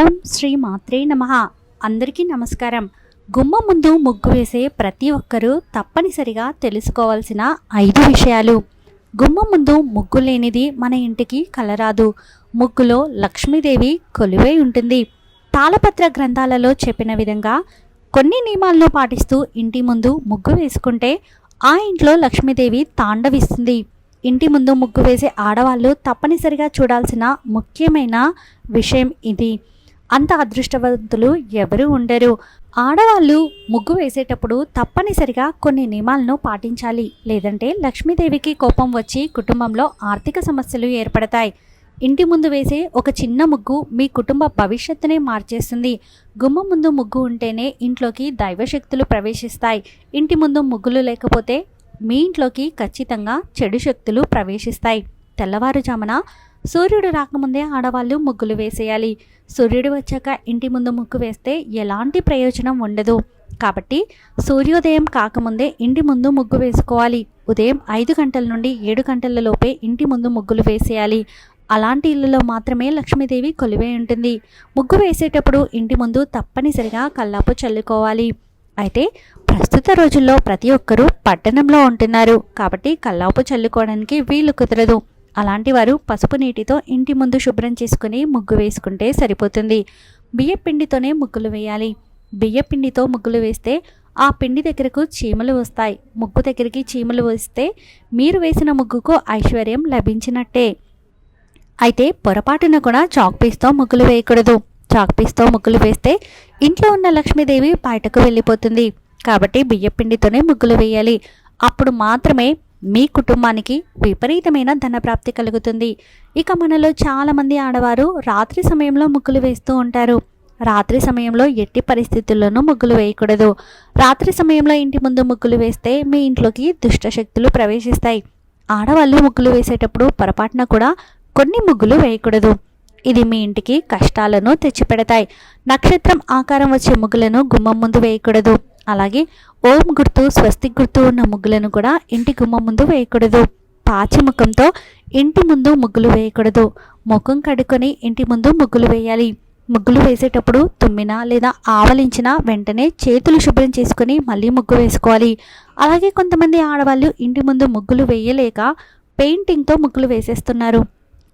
ఓం శ్రీ మాత్రే నమ. అందరికీ నమస్కారం. గుమ్మ ముందు ముగ్గు వేసే ప్రతి ఒక్కరూ తప్పనిసరిగా తెలుసుకోవాల్సిన ఐదు విషయాలు. గుమ్మ ముందు ముగ్గు లేనిది మన ఇంటికి కలరాదు. ముగ్గులో లక్ష్మీదేవి కొలువై ఉంటుంది. తాళపత్ర గ్రంథాలలో చెప్పిన విధంగా కొన్ని నియమాలను పాటిస్తూ ఇంటి ముందు ముగ్గు వేసుకుంటే ఆ ఇంట్లో లక్ష్మీదేవి తాండవిస్తుంది. ఇంటి ముందు ముగ్గు వేసే ఆడవాళ్ళు తప్పనిసరిగా చూడాల్సిన ముఖ్యమైన విషయం ఇది. అంత అదృష్టవంతులు ఎవరూ ఉండరు. ఆడవాళ్ళు ముగ్గు వేసేటప్పుడు తప్పనిసరిగా కొన్ని నియమాలను పాటించాలి. లేదంటే లక్ష్మీదేవికి కోపం వచ్చి కుటుంబంలో ఆర్థిక సమస్యలు ఏర్పడతాయి. ఇంటి ముందు వేసే ఒక చిన్న ముగ్గు మీ కుటుంబ భవిష్యత్తునే మార్చేస్తుంది. గుమ్మ ముందు ముగ్గు ఉంటేనే ఇంట్లోకి దైవశక్తులు ప్రవేశిస్తాయి. ఇంటి ముందు ముగ్గులు లేకపోతే మీ ఇంట్లోకి ఖచ్చితంగా చెడు శక్తులు ప్రవేశిస్తాయి. తెల్లవారుజామున సూర్యుడు రాకముందే ఆడవాళ్ళు ముగ్గులు వేసేయాలి. సూర్యుడు వచ్చాక ఇంటి ముందు ముగ్గు వేస్తే ఎలాంటి ప్రయోజనం ఉండదు. కాబట్టి సూర్యోదయం కాకముందే ఇంటి ముందు ముగ్గు వేసుకోవాలి. ఉదయం ఐదు గంటల నుండి ఏడు గంటల లోపే ఇంటి ముందు ముగ్గులు వేసేయాలి. అలాంటి ఇళ్ళలో మాత్రమే లక్ష్మీదేవి కొలువై ఉంటుంది. ముగ్గు వేసేటప్పుడు ఇంటి ముందు తప్పనిసరిగా కల్లాపు చల్లుకోవాలి. అయితే ప్రస్తుత రోజుల్లో ప్రతి ఒక్కరూ పట్టణంలో ఉంటున్నారు. కాబట్టి కల్లాపు చల్లుకోవడానికి వీలు కుదరదు. అలాంటి వారు పసుపు నీటితో ఇంటి ముందు శుభ్రం చేసుకుని ముగ్గు వేసుకుంటే సరిపోతుంది. బియ్య పిండితోనే ముగ్గులు వేయాలి. బియ్య పిండితో ముగ్గులు వేస్తే ఆ పిండి దగ్గరకు చీమలు వస్తాయి. ముగ్గు దగ్గరికి చీమలు వస్తే మీరు వేసిన ముగ్గుకు ఐశ్వర్యం లభించినట్టే. అయితే పొరపాటున కూడా చాక్ పీస్తో ముగ్గులు వేయకూడదు. చాక్ పీస్తో ముగ్గులు వేస్తే ఇంట్లో ఉన్న లక్ష్మీదేవి బయటకు వెళ్ళిపోతుంది. కాబట్టి బియ్యపిండితోనే ముగ్గులు వేయాలి. అప్పుడు మాత్రమే మీ కుటుంబానికి విపరీతమైన ధనప్రాప్తి కలుగుతుంది. ఇక మనలో చాలామంది ఆడవారు రాత్రి సమయంలో ముగ్గులు వేస్తూ ఉంటారు. రాత్రి సమయంలో ఎట్టి పరిస్థితుల్లోనూ ముగ్గులు వేయకూడదు. రాత్రి సమయంలో ఇంటి ముందు ముగ్గులు వేస్తే మీ ఇంట్లోకి దుష్టశక్తులు ప్రవేశిస్తాయి. ఆడవాళ్ళు ముగ్గులు వేసేటప్పుడు పొరపాటున కూడా కొన్ని ముగ్గులు వేయకూడదు. ఇది మీ ఇంటికి కష్టాలను తెచ్చిపెడతాయి. నక్షత్రం ఆకారం వచ్చే ముగ్గులను గుమ్మం ముందు వేయకూడదు. అలాగే ఓం గుర్తు స్వస్తిక్ గుర్తు ఉన్న ముగ్గులను కూడా ఇంటి గుమ్మ ముందు వేయకూడదు. పాచి ముఖంతో ఇంటి ముందు ముగ్గులు వేయకూడదు. ముఖం కడుక్కొని ఇంటి ముందు ముగ్గులు వేయాలి. ముగ్గులు వేసేటప్పుడు తుమ్మిన లేదా ఆవలించిన వెంటనే చేతులు శుభ్రం చేసుకుని మళ్ళీ ముగ్గు వేసుకోవాలి. అలాగే కొంతమంది ఆడవాళ్ళు ఇంటి ముందు ముగ్గులు వేయలేక పెయింటింగ్తో ముగ్గులు వేసేస్తున్నారు.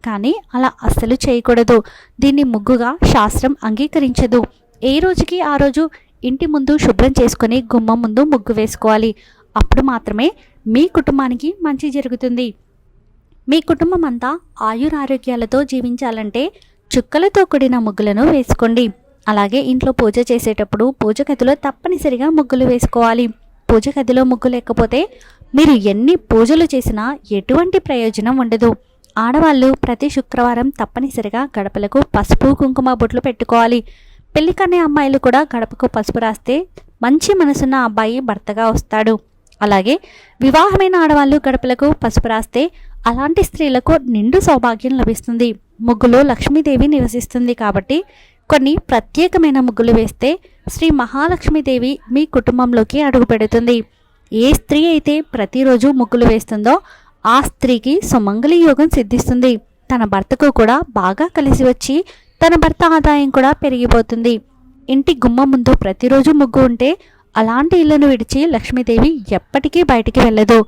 కానీ అలా అస్సలు చేయకూడదు. దీన్ని ముగ్గుగా శాస్త్రం అంగీకరించదు. ఏ రోజుకి ఆ రోజు ఇంటి ముందు శుభ్రం చేసుకొని గుమ్మం ముందు ముగ్గు వేసుకోవాలి. అప్పుడు మాత్రమే మీ కుటుంబానికి మంచి జరుగుతుంది. మీ కుటుంబం అంతా ఆయురారోగ్యాలతో జీవించాలంటే చుక్కలతో కూడిన ముగ్గులను వేసుకోండి. అలాగే ఇంట్లో పూజ చేసేటప్పుడు పూజ గదిలో తప్పనిసరిగా ముగ్గులు వేసుకోవాలి. పూజ గదిలో ముగ్గు లేకపోతే మీరు ఎన్ని పూజలు చేసినా ఎటువంటి ప్రయోజనం ఉండదు. ఆడవాళ్ళు ప్రతి శుక్రవారం తప్పనిసరిగా గడపలకు పసుపు కుంకుమ బొట్లు పెట్టుకోవాలి. పెళ్ళికనే అమ్మాయిలు కూడా గడపకు పసుపు రాస్తే మంచి మనసున్న అబ్బాయి భర్తగా వస్తాడు. అలాగే వివాహమైన ఆడవాళ్ళు గడపలకు పసుపు రాస్తే అలాంటి స్త్రీలకు నిండు సౌభాగ్యం లభిస్తుంది. ముగ్గులో లక్ష్మీదేవి నివసిస్తుంది కాబట్టి కొన్ని ప్రత్యేకమైన ముగ్గులు వేస్తే శ్రీ మహాలక్ష్మీదేవి మీ కుటుంబంలోకి అడుగు పెడుతుంది. ఏ స్త్రీ అయితే ప్రతిరోజు ముగ్గులు వేస్తుందో ఆ స్త్రీకి సుమంగళి యోగం సిద్ధిస్తుంది. తన భర్తకు కూడా బాగా కలిసి వచ్చి తన భర్త ఆదాయం కూడా పెరిగిపోతుంది. ఇంటి గుమ్మం ముందు ప్రతిరోజు ముగ్గు ఉంటే అలాంటి ఇళ్ళను విడిచి లక్ష్మీదేవి ఎప్పటికీ బయటికి వెళ్ళదు.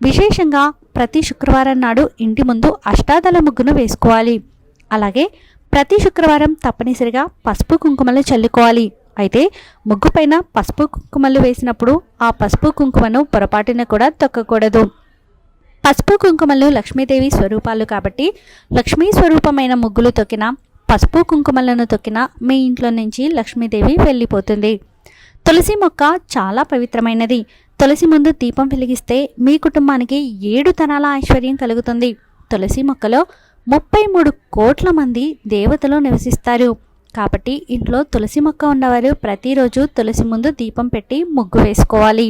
విశేషంగా ప్రతి శుక్రవారం నాడు ఇంటి ముందు అష్టాదళ ముగ్గును వేసుకోవాలి. అలాగే ప్రతి శుక్రవారం తప్పనిసరిగా పసుపు కుంకుమలు చల్లుకోవాలి. అయితే ముగ్గు పైన పసుపు కుంకుమలు వేసినప్పుడు ఆ పసుపు కుంకుమను పొరపాటున కూడా తొక్కకూడదు. పసుపు కుంకుమలు లక్ష్మీదేవి స్వరూపాలు కాబట్టి లక్ష్మీ స్వరూపమైన ముగ్గులు తొక్కిన పసుపు కుంకుమలను తొక్కిన మీ ఇంట్లో నుంచి లక్ష్మీదేవి వెళ్ళిపోతుంది. తులసి మొక్క చాలా పవిత్రమైనది. తులసి ముందు దీపం వెలిగిస్తే మీ కుటుంబానికి ఏడు తరాల ఐశ్వర్యం కలుగుతుంది. తులసి మొక్కలో ముప్పై మూడు కోట్ల మంది దేవతలు నివసిస్తారు. కాబట్టి ఇంట్లో తులసి మొక్క ఉన్నవారు ప్రతిరోజు తులసి ముందు దీపం పెట్టి ముగ్గు వేసుకోవాలి.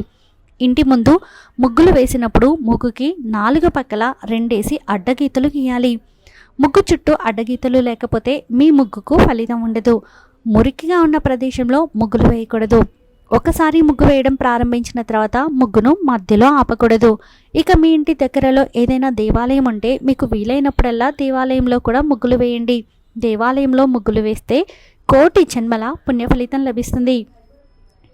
ఇంటి ముందు ముగ్గులు వేసినప్పుడు ముగ్గుకి నాలుగు పక్కల రెండేసి అడ్డగీతలు గీయాలి. ముగ్గు చుట్టూ అడ్డగీతలు లేకపోతే మీ ముగ్గుకు ఫలితం ఉండదు. మురికిగా ఉన్న ప్రదేశంలో ముగ్గులు వేయకూడదు. ఒకసారి ముగ్గు వేయడం ప్రారంభించిన తర్వాత ముగ్గును మధ్యలో ఆపకూడదు. ఇక మీ ఇంటి దగ్గరలో ఏదైనా దేవాలయం ఉంటే మీకు వీలైనప్పుడల్లా దేవాలయంలో కూడా ముగ్గులు వేయండి. దేవాలయంలో ముగ్గులు వేస్తే కోటి జన్మల పుణ్యఫలితం లభిస్తుంది.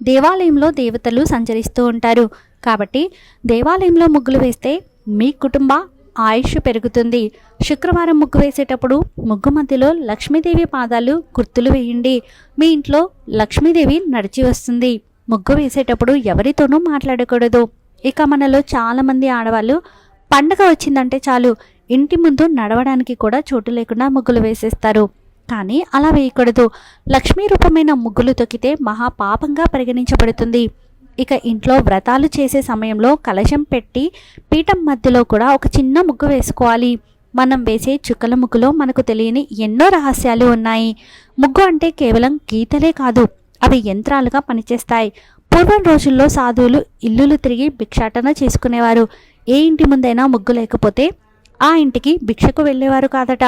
దేవాలయంలో దేవతలు సంచరిస్తూ ఉంటారు. కాబట్టి దేవాలయంలో ముగ్గులు వేస్తే మీ కుటుంబ ఆయుష్ పెరుగుతుంది. శుక్రవారం ముగ్గు వేసేటప్పుడు ముగ్గు మధ్యలో లక్ష్మీదేవి పాదాలు గుర్తులు వేయండి. మీ ఇంట్లో లక్ష్మీదేవి నడిచి వస్తుంది. ముగ్గు వేసేటప్పుడు ఎవరితోనూ మాట్లాడకూడదు. ఇక మనలో చాలామంది ఆడవాళ్ళు పండగ వచ్చిందంటే చాలు ఇంటి ముందు నడవడానికి కూడా చోటు లేకుండా ముగ్గులు వేసేస్తారు. కానీ అలా వేయకూడదు. లక్ష్మీ రూపమైన ముగ్గులు తొక్కితే మహా పాపంగా పరిగణించబడుతుంది. ఇక ఇంట్లో వ్రతాలు చేసే సమయంలో కలశం పెట్టి పీఠం మధ్యలో కూడా ఒక చిన్న ముగ్గు వేసుకోవాలి. మనం వేసే చుక్కల ముగ్గులో మనకు తెలియని ఎన్నో రహస్యాలు ఉన్నాయి. ముగ్గు అంటే కేవలం గీతలే కాదు అవి యంత్రాలుగా పనిచేస్తాయి. పూర్వం రోజుల్లో సాధువులు ఇల్లులు తిరిగి భిక్షాటన చేసుకునేవారు. ఏ ఇంటి ముందైనా ముగ్గు లేకపోతే ఆ ఇంటికి భిక్షకు వెళ్ళేవారు కాదట.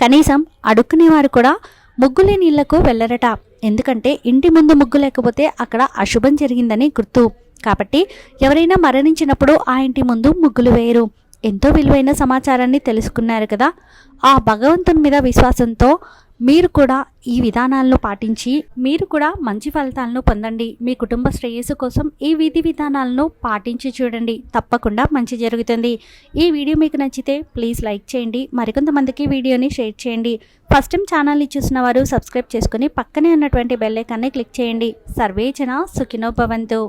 కనీసం అడుక్కునేవారు కూడా ముగ్గులేని ఇళ్ళకు వెళ్ళరట. ఎందుకంటే ఇంటి ముందు ముగ్గు లేకపోతే అక్కడ అశుభం జరిగిందని గుర్తు. కాబట్టి ఎవరైనా మరణించినప్పుడు ఆ ఇంటి ముందు ముగ్గులు వేయరు. ఎంతో విలువైన సమాచారాన్ని తెలుసుకున్నారు కదా. ఆ భగవంతుని మీద విశ్వాసంతో మీరు కూడా ఈ విధానాలను పాటించి మీరు కూడా మంచి ఫలితాలను పొందండి. మీ కుటుంబ శ్రేయస్సు కోసం ఈ విధి విధానాలను పాటించి చూడండి. తప్పకుండా మంచి జరుగుతుంది. ఈ వీడియో మీకు నచ్చితే ప్లీజ్ లైక్ చేయండి. మరికొంతమందికి వీడియోని షేర్ చేయండి. ఫస్ట్ టైం ఛానల్ని చూసిన వారు సబ్స్క్రైబ్ చేసుకుని పక్కనే ఉన్నటువంటి బెల్లైకాన్ని క్లిక్ చేయండి. సర్వేచన సుఖినోభవంతు